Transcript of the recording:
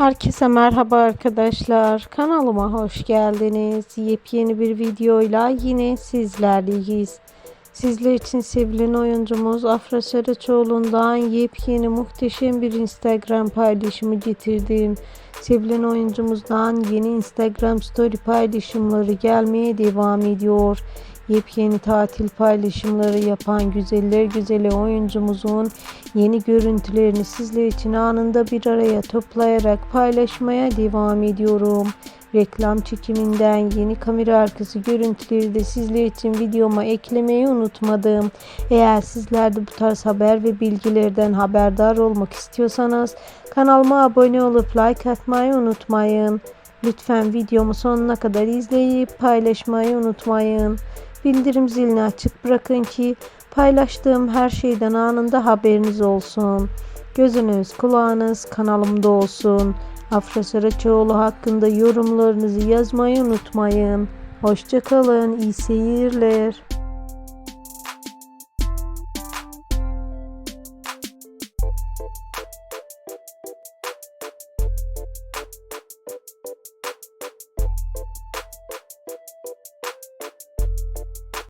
Herkese merhaba arkadaşlar. Kanalıma hoş geldiniz. Yepyeni bir videoyla yine sizlerleyiz. Sizler için sevilen oyuncumuz Afra Saraçoğlu'ndan yepyeni muhteşem bir Instagram paylaşımı getirdim. Sevilen oyuncumuzdan yeni Instagram story paylaşımları gelmeye devam ediyor. Yepyeni tatil paylaşımları yapan güzeller güzeli oyuncumuzun yeni görüntülerini sizler için anında bir araya toplayarak paylaşmaya devam ediyorum. Reklam çekiminden yeni kamera arkası görüntüleri de sizler için videoma eklemeyi unutmadım. Eğer sizler de bu tarz haber ve bilgilerden haberdar olmak istiyorsanız kanalıma abone olup like atmayı unutmayın. Lütfen videomu sonuna kadar izleyip paylaşmayı unutmayın. Bildirim zilini açık bırakın ki paylaştığım her şeyden anında haberiniz olsun. Gözünüz kulağınız kanalımda olsun. Afra Saraçoğlu hakkında yorumlarınızı yazmayı unutmayın. Hoşçakalın, iyi seyirler.